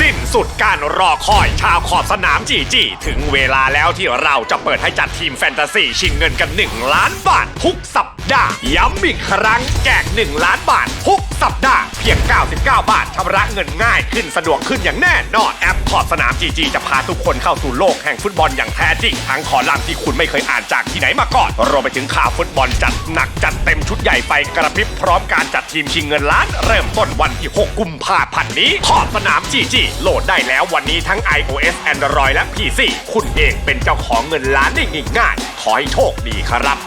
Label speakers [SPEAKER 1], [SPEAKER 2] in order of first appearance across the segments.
[SPEAKER 1] สิ้นสุดการรอคอยชาวขอบสนามจีจีถึงเวลาแล้วที่เราจะเปิดให้จัดทีมแฟนตาซีชิงเงินกัน 1 ล้านบาททุกสัปดาห์ ย้ำอีกครั้งแจก1 ล้านบาททุกสัปดาห์เพียง 99 บาทชำระเงินง่ายขึ้นสะดวกขึ้นอย่างแน่นอนแอปขอบสนามจีจีจะพาทุกคนเข้าสู่โลกแห่งฟุตบอลอย่างแท้จริงทั้งคอลัมน์ที่คุณไม่เคยอ่านจากที่ไหนมาก่อนรวมไปถึงข่าวฟุตบอลจัดหนักจัดเต็มชุดใหญ่ไฟกระพริบพร้อมการจัดทีมชิงเงินล้าน เริ่มต้นวันที่ 6 กุมภาพันธ์นี้ขอบสนามจีจีโหลดได้แล้ววันนี้ทั้ง iOS Android และ PC คุณเองเป็นเจ้าของเงินล้านได้ง่ายๆขอให้โชคดีครับ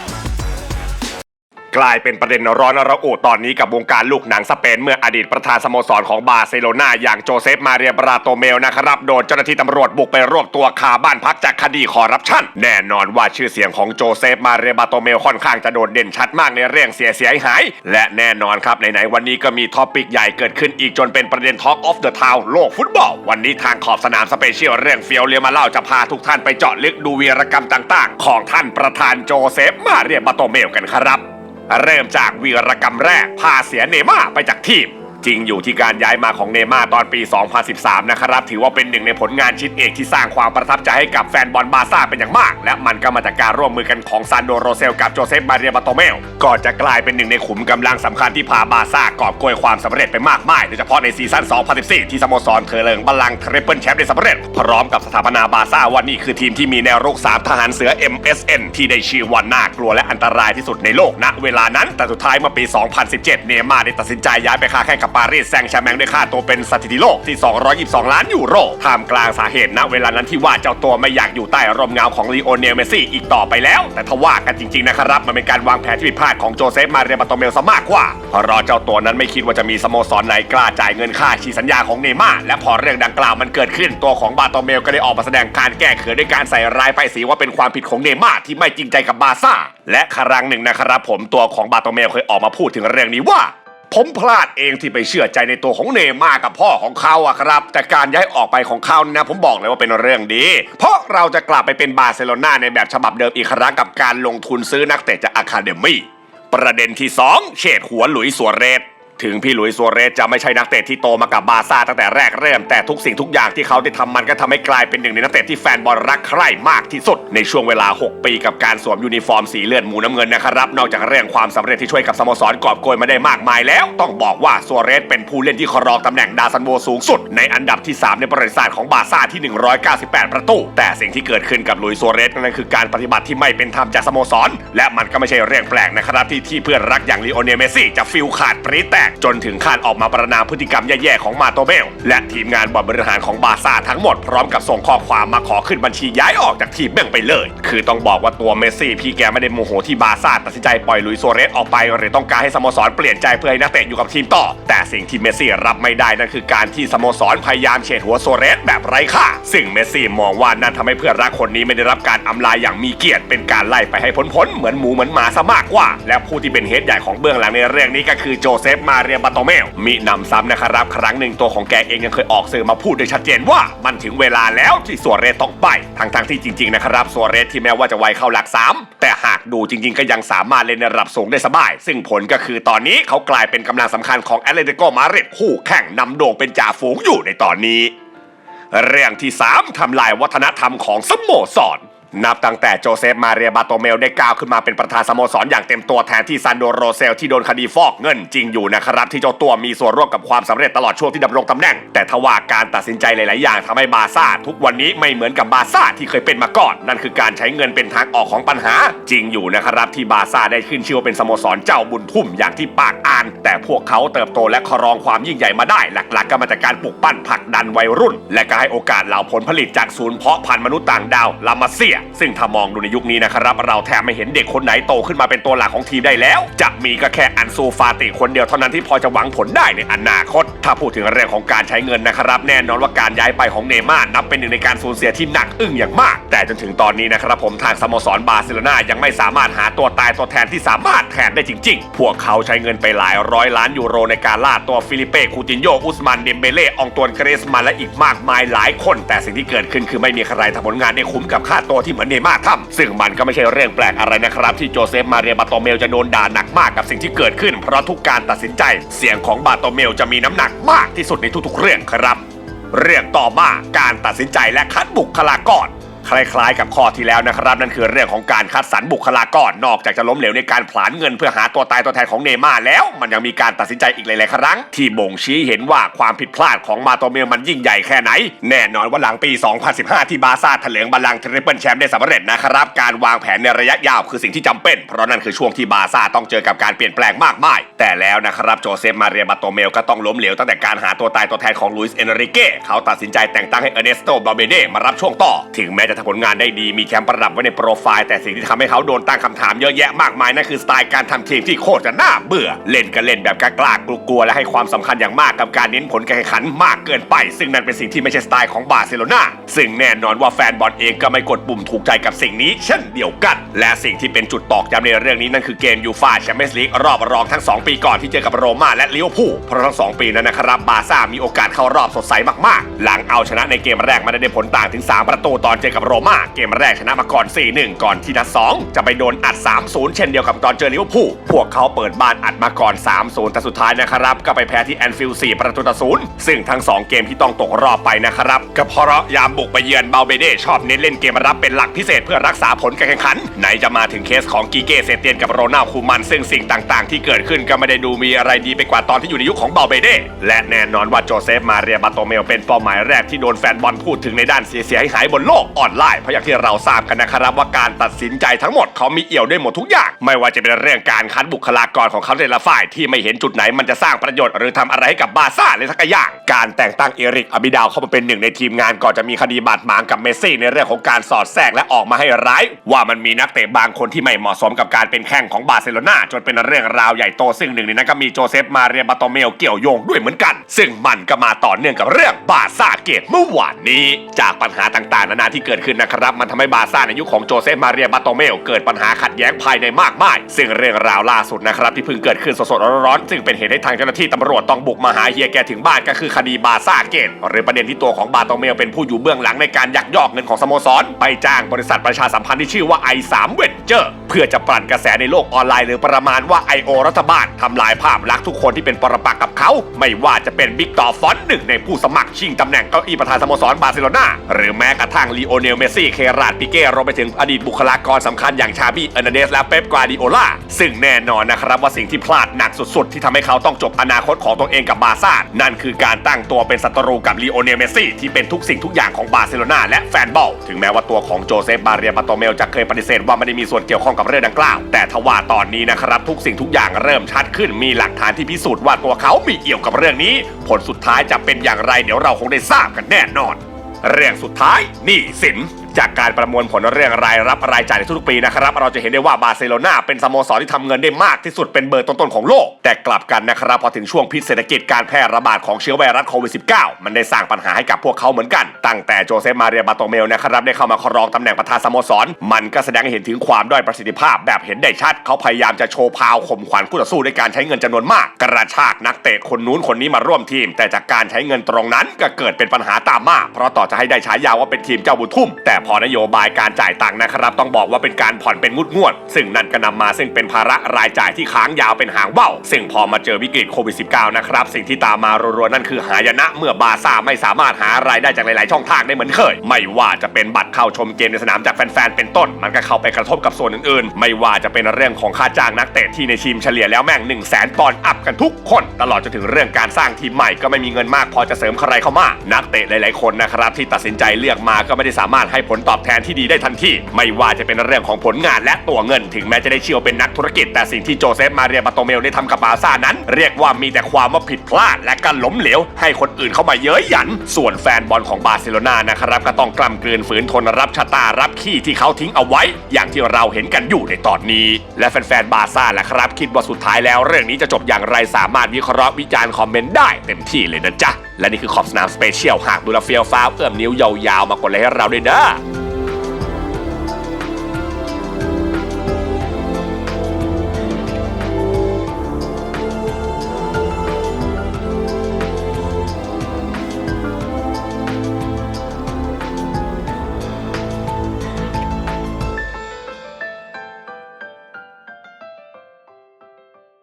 [SPEAKER 1] กลายเป็นประเด็นร้อนระอุตอนนี้กับวงการลูกหนังสเปน เมื่ออดีตประธานสโมสรของบาร์เซโลนาอย่างโจเซฟมาเรียบราโตเมลนะครับ โดนเจ้าหน้าที่ตำรวจบุกไปรวบตัวคาบ้านพักจากคดีคอร์รัปชันแน่นอนว่าชื่อเสียงของโจเซฟมาเรียบราโตเมลค่อนข้างจะโดดเด่นชัดมากในเรื่องเสียเสียหาย และแน่นอนครับไหนๆวันนี้ก็มีท็อปิกใหญ่เกิดขึ้นอีกจนเป็นประเด็น Talk of the Town โลกฟุตบอลวันนี้ทางขอบสนามสเปเชียลเรื่องเฟียวเรียมาเล่าจะพาทุกท่านไปเจาะลึกดูวีรกรรมต่าง ๆ ของท่านประธานโจเซฟมาเรียบราโตเมลกันครับ เริ่มจากวีรกรรมแรกพาเสียเนม่าไปจากทีม จริงอยู่ที่การย้ายมาของเนม่าตอนปี 2013 นะครับ ถือว่าเป็นหนึ่งในผลงานชิ้นเอกที่สร้างความประทับใจให้กับแฟนบอลบาซ่าเป็นอย่างมาก และมันก็มาจากการร่วมมือกันของซานโดโรเซลกับโจเซฟมาเรียบาโตเมลก่อนจะกลายเป็นหนึ่งในขุมกำลังสำคัญที่พาบาซ่ากอบโกยความสำเร็จไปมากมายโดยเฉพาะในซีซั่น 2014 ที่สโมสรเทอเลิงบัลลังทริปเปิลแชมป์ได้สำเร็จ พร้อมกับสถาปนาบาซ่าว่านี่คือทีมที่มีแนวรุกสามทหารเสือ MSN ที่ได้ชื่อว่าน่ากลัวและอันตรายที่สุดในโลกณเวลานั้นแต่สุดท้ายเมื่อปี 2017 เนม่าได้ตัดสินใจย้ายไปค้าแข่งกับปารีสแซงต์แชร์แมงด้วยค่าตัวเป็นสถิติโลกที่ 222 ล้านยูโรท่ามกลางสาเหตุณเวลานั้นที่ว่าเจ้าตัวไม่อยากอยู่ใต้ร่มเงาของลีโอเนลเมซี่อีกต่อไปแล้ว แต่ถ้าว่ากันจริงๆนะครับมันเป็นการวางแผนที่ผิดพลาดของโจเซฟมาเรียบาโตเมลซะมากกว่าเพราะรอเจ้าตัวนั้นไม่คิดว่าจะมีสโมสรไหนกล้าจ่ายเงินค่าฉีสัญญาของเนม่าและพอเรื่องดังกล่าวมันเกิดขึ้นตัวของบาโตเมลก็ได้ออกมาแสดงการแก้เขินด้วยการใส่ร้ายป้ายสีว่าเป็นความผิดของเนม่าที่ไม่จริงใจกับบาร์ซ่าและครั้งหนึ่งนะครับผมตัวของบาโตเมลเคยออกมาพูดถึงเรื่องนี้ว่า ผมพลาดเองที่ไปเชื่อใจในตัวของเนย์มาร์กับพ่อของเขาอะครับ แต่การย้ายออกไปของเขานี่นะ ผมบอกเลยว่าเป็นเรื่องดี เพราะเราจะกลับไปเป็นบาร์เซโลนาในแบบฉบับเดิมอีกครั้งกับการลงทุนซื้อนักเตะจากอะคาเดมี่ประเด็นที่ 2 เฉดหัวหลุยส์สัวเรส ถึงพี่หลุยส์ซัวเรสจะไม่ใช่นักเตะที่โตมากับบาร์ซ่าตั้งแต่แรกเริ่มแต่ทุกสิ่งทุกอย่างที่เขาได้ทำมันก็ทำให้กลายเป็นหนึ่งในนักเตะที่แฟนบอลรักใคร่มากที่สุด ในช่วงเวลา 6 ปีกับการสวมยูนิฟอร์มสีเลือดหมูน้ำเงินนะครับ นอกจากเรื่องความสำเร็จที่ช่วยกับสโมสรกอบโกยมาได้มากมายแล้ว ต้องบอกว่าซัวเรสเป็นผู้เล่นที่ครองตำแหน่งดาวซันโวสูงสุด ในอันดับที่ 3 ในประวัติศาสตร์ของบาร์ซ่าที่ 198 ประตู แต่สิ่งที่เกิดขึ้นกับหลุยส์ซัวเรสนั่นคือการปฏิบัติที่ไม่เป็นธรรมจากสโมสร และมันก็ไม่ใช่เรื่องแปลกนะครับที่ที่เพื่อนรักอย่างลีโอเนลเมสซี่จะฟิลขาดปรีแตกจนถึงขั้นออกมาประนามพฤติกรรมแย่ๆของมาโตเบล และทีมงานบอร์ดบริหารของบาซ่าทั้งหมดพร้อมกับส่งข้อความมาขอขึ้นบัญชีย้ายออกจากทีมแม่งไปเลย คือต้องบอกว่าตัวเมสซี่พี่แกไม่ได้โมโหที่บาซ่าตัดสินใจปล่อยลุยส์ซัวเรสออกไป หรือต้องการให้สโมสรเปลี่ยนใจเพื่อให้นักเตะอยู่กับทีมต่อ แต่สิ่งที่เมสซี่รับไม่ได้นั่นคือการที่สโมสรพยายามเฉดหัวโซเรสแบบไร้ค่าซึ่งเมสซี่มองว่านั่นทำให้เพื่อนรักคนนี้ไม่ได้รับการอำลาอย่างมีเกียรติเป็นการไล่ไปให้พ้นๆเหมือนหมูเหมือนหมาซะมากกว่า และผู้ที่เป็นเฮดใหญ่ของเบื้องหลังในเรื่องนี้ก็คือโจเซฟมาเรียบาโตเมลมีนำซ้ำนะครับ ครั้งหนึ่งตัวของแกเองยังเคยออกสื่อมาพูดโดยชัดเจนว่ามันถึงเวลาแล้วที่ซัวเรสต้องไปทั้งๆที่จริงๆนะครับซัวเรสที่แม้ว่าจะวัยเข้าหลักสามแต่หากดูจริงๆ ก็ยังสามารถเล่นในระดับสูงได้สบาย ซึ่งผลก็คือตอนนี้เขากลายเป็นกำลังสำคัญของแอตเลติโกมาดริดคู่แข่งนำโด่งเป็นจ่าฝูงอยู่ในตอนนี้ เรื่องที่ 3ทำลายวัฒนธรรมของสโมสร นับตั้งแต่โจเซฟมาเรียบาโตเมลได้ก้าวขึ้นมาเป็นประธานสโมสรอย่างเต็มตัวแทนที่ซันโดโรเซลที่โดนคดีฟอกเงินจริงอยู่นะครับ ที่เจ้าตัวมีส่วนร่วมกับความสำเร็จตลอดช่วงที่ดำรงตำแหน่ง แต่ทว่าการตัดสินใจหลาย ๆ อย่างทำให้บาซ่าทุกวันนี้ไม่เหมือนกับบาซ่าที่เคยเป็นมาก่อน นั่นคือการใช้เงินเป็นทางออกของปัญหา จริงอยู่นะครับที่บาซ่าได้ขึ้นชื่อว่าเป็นสโมสรเจ้าบุญทุ่มอย่างที่ปากอ่าน แต่พวกเขาเติบโตและครองความยิ่งใหญ่มาได้ หลัก ๆ ก็มาจากการปลุกปั้นผลักดันวัยรุ่น และก็ให้โอกาสเหล่าผลผลิตจากศูนย์เพาะพันธุ์มนุษย์ต่างดาวลามาเซียซึ่งถ้ามองดูในยุคนี้นะครับ เราแทบไม่เห็นเด็กคนไหนโตขึ้นมาเป็นตัวหลักของทีมได้แล้ว จะมีก็แค่อันซูฟาติคนเดียวเท่านั้นที่พอจะหวังผลได้ในอนาคต ถ้าพูดถึงเรื่องของการใช้เงินนะครับ แน่นอนว่าการย้ายไปของเนย์ม่าร์นับเป็นหนึ่งในการสูญเสียที่หนักอึ้งอย่างมาก แต่จนถึงตอนนี้นะครับผมทางสโมสรบาร์เซโลนายังไม่สามารถหาตัวตายตัวแทนที่สามารถแทนได้จริง ๆ พวกเขาใช้เงินไปหลายร้อยล้านยูโรในการล่าตัวฟิลิเป้คูตินโยอุสมันเดมเบเล่อองตวนเกรสมันและอีกมากมายหลายคน แต่สิ่งที่เกิดขึ้นคือไม่มีใครทำผลงานได้คุ้มกับค่าตัวที่เหมือนเนม่าร์ทำซึ่งมันก็ไม่ใช่เรื่องแปลกอะไรนะครับที่โจเซฟมาเรียบาโตเมลจะโดนด่าหนักมากกับสิ่งที่เกิดขึ้น เพราะทุกการตัดสินใจ เสียงของบาโตเมลจะมีน้ำหนักมากที่สุดในทุกๆเรื่องครับ เรื่องต่อมาการตัดสินใจและคัดบุคลากร คล้ายๆ กับข้อที่แล้วนะครับ นั่นคือเรื่องของการคัดสรรบุคลากรนอกจากจะล้มเหลวในการผลาญเงินเพื่อหาตัวตายตัวแทนของเนม่าแล้ว มันยังมีการตัดสินใจอีกหลายๆครั้ง ที่บ่งชี้เห็นว่าความผิดพลาดของมาโตเมลมันยิ่งใหญ่แค่ไหน แน่นอนว่าหลังปี 2015 ที่บาซ่าเถลิงบัลลังก์ทริปเปิลแชมป์ได้สำเร็จนะครับการวางแผนในระยะยาวคือสิ่งที่จำเป็น เพราะนั่นคือช่วงที่บาซ่าต้องเจอกับการเปลี่ยนแปลงมากมาย แต่แล้วนะครับโจเซฟมาเรียบาโตเมลก็ต้องล้มเหลวตั้งแต่การหาตัวตายตัวแทนของลุยส์เอนริเก้เขาตัดสินใจแต่งตั้งให้เอเนสโตบาเบเดมารับช่วงต่อถึงแม้จะทำผลงานได้ดีมีแชมป์ประดับไว้ในโปรไฟล์แต่สิ่งที่ทำให้เขาโดนตั้งคำถามเยอะแยะมากมายนั่นคือสไตล์การทำทีมที่โคตรจะน่าเบื่อ เล่นก็เล่นแบบกล้าๆกลัวๆและให้ความสำคัญอย่างมากกับการเน้นผลการแข่งขันมากเกินไป ซึ่งนั่นเป็นสิ่งที่ไม่ใช่สไตล์ของบาร์เซโลนาซึ่งแน่นอนว่าแฟนบอลเองก็ไม่กดปุ่มถูกใจกับสิ่งนี้ เช่นเดียวกัน และสิ่งที่เป็นจุดตอกย้ำในเรื่องนี้นั่นคือเกมยูฟ่าแชมเปี้ยนส์ลีกรอบรองทั้ง 2 ปีก่อนที่เจอกับโรม่าและลิเวอร์พูลเพราะทั้งสองปีนั้นนะครับบาร์ซ่ามีโอกาสเข้ารอบสดใสมากๆ หลังเอาชนะในเกมแรกมาได้ผลต่างถึง 3 ประตูตอนเจอกับโรม่าเกมแรกชนะมาก่อน 4-1 ก่อนที่นัด2จะไปโดนอัด 3-0 เช่นเดียวกับตอนเจอลิเวอร์พูลพวกเขาเปิดบ้านอัดมาก่อน 3-0 แต่สุดท้ายนะครับ ก็ไปแพ้ที่แอนฟิลด์4ประตูต่อศูนย์ซึ่งทั้ง 2 เกมที่ต้องตกรอบไปนะครับก็เพราะยามบุกไปเยือนเบาเบเดชอบเน้นเล่นเกมรับเป็นหลักพิเศษเพื่อรักษาผลการแข่งขัน ไหนจะมาถึงเคสของกีเก้เซเตียนกับโรนัลคูมัน ซึ่งสิ่งต่าง ๆ ที่เกิดขึ้นก็ไม่ได้ดูมีอะไรดีไปกว่าตอนที่อยู่ในยุคของเบาเบเดและแน่นอนว่าโจเซฟมาเรียบาโตเมลเป็นเป้าหมายแรกที่โดนแฟนบอลพูดถึงในด้านเสียหายบนโลกออนไลน์เพราะอย่างที่เราทราบกันนะครับว่าการตัดสินใจทั้งหมดเขามีเอี่ยวด้วยหมดทุกอย่าง ไม่ว่าจะเป็นเรื่องการคัดบุคลากรของเขาในละฝ่ายที่ไม่เห็นจุดไหนมันจะสร้างประโยชน์หรือทำอะไรให้กับบาซ่าเลยสักอย่าง การแต่งตั้งเอริกอบิดาวเข้ามาเป็นหนึ่งในทีมงานก่อนจะมีคดีบาดหมางกับเมสซี่ในเรื่องของการสอดแทรกและออกมาให้ร้าย ว่ามันมีนักเตะบางคนที่ไม่เหมาะสมกับการเป็นแข้งของบาร์เซโลนาจนเป็นเรื่องราวใหญ่โตซึ่งหนึ่งในนั้นก็มีโจเซฟมาเรียบาโตเมลเกี่ยวโยงด้วยเหมือนกัน ซึ่งมันก็มาต่อเนื่องกับเรื่องบาซ่าเกตเมื่อวานนี้ จากปัญหาต่างๆ นานาที่เกิดขึ้นนะครับ มันทำให้บาซ่าในยุคของโจเซฟมาเรียบาโตเมลเกิดปัญหาขัดแย้งภายในมากมาย ซึ่งเรื่องราวล่าสุดนะครับที่เพิ่งเกิดขึ้นสดๆร้อนๆซึ่งเป็นเหตุให้ทางเจ้าหน้าที่ตำรวจต้องบุกมาหาเฮียแกถึงบ้านก็คือคดีบาซ่าเกตหรือประเด็นที่ตัวของบาโตเมลเป็นผู้อยู่เบื้องหลังในการยักยอกเงินของสโมสร ไปจ้างบริษัทประชาสัมพันธ์ที่ชื่อว่า i3 Venture เพื่อจะปั่นกระแสในโลกออนไลน์หรือประมาณว่า I.O. รัฐบาลทำลายภาพลักษณ์ทุกคนที่เป็นปรปักษ์กับเขา ไม่ว่าจะเป็นบิ๊กต่อฟอนหนึ่งในผู้สมัครชิงตำแหน่งเก้าอี้ประธานสโมสรบาร์เซโลนาหรือแม้กระทั่งลีโอเนลเมสซี่ เคราดปิเก้รวมไปถึงอดีตบุคลากรสำคัญอย่างชาบี้เอร์นเดสและเป๊ปกวาดิโอลาซึ่งแน่นอนนะครับว่าสิ่งที่พลาดหนักสุดๆ ที่ทำให้เขาต้องจบอนาคตของตัวเองกับบาร์ซ่านั่นคือการตั้งตัวเป็นศัตรูกับลีโอเนลเมสซี่ที่เป็นทุกสิ่งทุกอย่างของบาร์เซโลนาและแฟนบอลถึงแม้ว่าตัวของโจเซฟบาเรียบาโตเมลจะเคยปฏิเสธว่าไม่ได้มีส่วนเกี่ยวข้องกับเรื่องดังกล่าว แต่ทว่าตอนนี้นะครับทุกสิ่งทุกอย่างเริ่มชัดขึ้นมีหลักฐานที่พิสูจน์ว่าตัวเขามีเกี่ยวกับเรื่องนี้ ผลสุดท้ายจะเป็นอย่างไรเดี๋ยวเราคงได้ทราบกันแน่นอน เรื่องสุดท้ายหนี้สิน จากการประมวลผลเรื่องรายรับรายจ่ายในทุกๆปีนะครับเราจะเห็นได้ว่าบาร์เซโลนาเป็นสโมสรที่ทำเงินได้มากที่สุดเป็นเบอร์ต้นๆของโลก แต่กลับกันนะครับพอถึงช่วงพิษเศรษฐกิจการแพร่ระบาดของเชื้อไวรัสโควิด -19 มันได้สร้างปัญหาให้กับพวกเขาเหมือนกัน ตั้งแต่โจเซฟมาเรียบาโตเมลนะครับได้เข้ามาครองตำแหน่งประธานสโมสร มันก็แสดงให้เห็นถึงความด้อยประสิทธิภาพแบบเห็นได้ชัด เขาพยายามจะโชว์พาวข่มขวัญคู่ต่อสู้ด้วยการใช้เงินจำนวนมาก กระชากนักเตะคนนู้นคนนี้มาร่วมทีม แต่จากการใช้เงินตรงนั้นก็เกิดเป็นปัญหาตามมาเพราะต่อจะให้ได้ฉายาว่าเป็นทีมเจ้าบุญทุ่มแต่พอนโยบายการจ่ายตังค์นะครับ ต้องบอกว่าเป็นการผ่อนเป็นงุดงวด ซึ่งนั่นก็นำมาซึ่งเป็นภาระรายจ่ายที่ค้างยาวเป็นหางว่าวซึ่งพอมาเจอวิกฤตโควิด -19 นะครับ สิ่งที่ตามมารัวๆนั่นคือหายนะเมื่อบาซ่าไม่สามารถหารายได้จากหลาย ๆ ช่องทางได้เหมือนเคย ไม่ว่าจะเป็นบัตรเข้าชมเกมในสนามจากแฟน ๆ เป็นต้น มันก็เข้าไปกระทบกับส่วนอื่น ๆ ไม่ว่าจะเป็นเรื่องของค่าจ้างนักเตะที่ในทีมเฉลี่ยแล้วแม่ง1 0 0 0 0แสนปอนด์อัพกันทุกคน ตลอดจนถึงเรื่องการสร้างทีมใหม่ก็ไม่มีเงินมาก พอจะเสริมใครเข้ามา นักเตะหลาย ๆ คนนะครับที่ตัดสินใจเลือกมาก็ไม่ได้สามารถให้ผลตอบแทนที่ดีได้ทันทีไม่ว่าจะเป็นเรื่องของผลงานและตัวเงิน ถึงแม้จะได้เชื่อว่าเป็นนักธุรกิจ แต่สิ่งที่โจเซฟมาเรียบาโตเมลได้ทำกับบาซ่านั้น เรียกว่ามีแต่ความว่าผิดพลาด และการล้มเหลว ให้คนอื่นเข้ามาเย้ยหยัน ส่วนแฟนบอลของบาร์เซโลนานะครับก็ต้องกล้ำกลืนฝืนทนรับชะตารับขี้ที่เขาทิ้งเอาไว้ อย่างที่เราเห็นกันอยู่ในตอนนี้ และแฟนๆบาซ่าและครับ คิดว่าสุดท้ายแล้ว เรื่องนี้จะจบอย่างไรสามารถวิเคราะห์วิจารณ์คอมเมนต์ได้เต็มที่เลยนะจ๊ะ และนี่คือขอบสนามสเปเชียลหากดูแลเฟียวฟ้าเอื้อมนิ้วยาวๆมากดไลค์ให้เราด้วยนะ